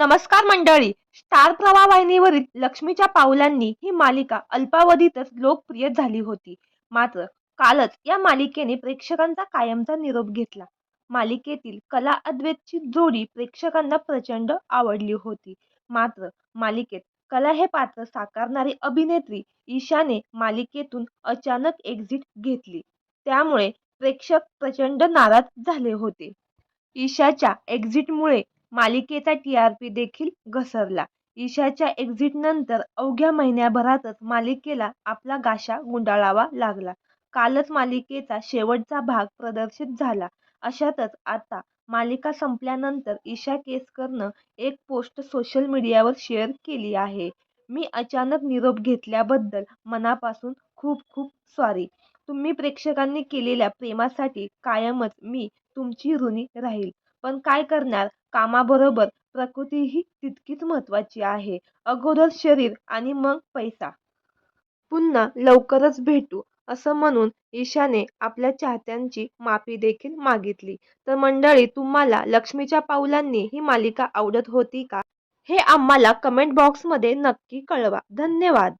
नमस्कार मंडळी. स्टार प्रवाह वाहिनीवरील लक्ष्मीच्या पावलांनी ही मालिका अल्पावधीतच लोकप्रिय झाली होती. मात्र कालच या मालिकेने प्रेक्षकांचा कायमचा निरोप घेतला. मालिकेतील कला अद्वैतची जोडी प्रेक्षकांना प्रचंड आवडली होती. मात्र मालिकेत कला हे पात्र साकारणारी अभिनेत्री ईशाने मालिकेतून अचानक एक्झिट घेतली. त्यामुळे प्रेक्षक प्रचंड नाराज झाले होते. ईशाच्या एक्झिटमुळे मालिकेचा टीआरपी देखील घसरला. ईशाच्या एक्झिटनंतर अवघ्या महिन्याभरातच मालिकेला आपला गाशा गुंडाळावा लागला. कालच मालिकेचा शेवटचा भाग प्रदर्शित झाला. अशातच आता मालिका संपल्यानंतर ईशा केसकरनं एक पोस्ट सोशल मीडियावर शेअर केली आहे. मी अचानक निरोप घेतल्याबद्दल मनापासून खूप खूप सॉरी तुम्ही प्रेक्षकांनी केलेल्या प्रेमासाठी कायमच मी तुमची ऋणी राहील. पण काय करणार? कामाबरोबर प्रकृतीही तितकीच महत्त्वाची आहे. अगोदर शरीर आणि मग पैसा. पुन्हा लवकरच भेटू असं म्हणून ईशाने आपल्या चाहत्यांची माफी देखील मागितली. तर मंडळी तुम्हाला लक्ष्मीच्या पावलांनी ही मालिका आवडत होती का? हे आम्हाला कमेंट बॉक्समध्ये नक्की कळवा. धन्यवाद.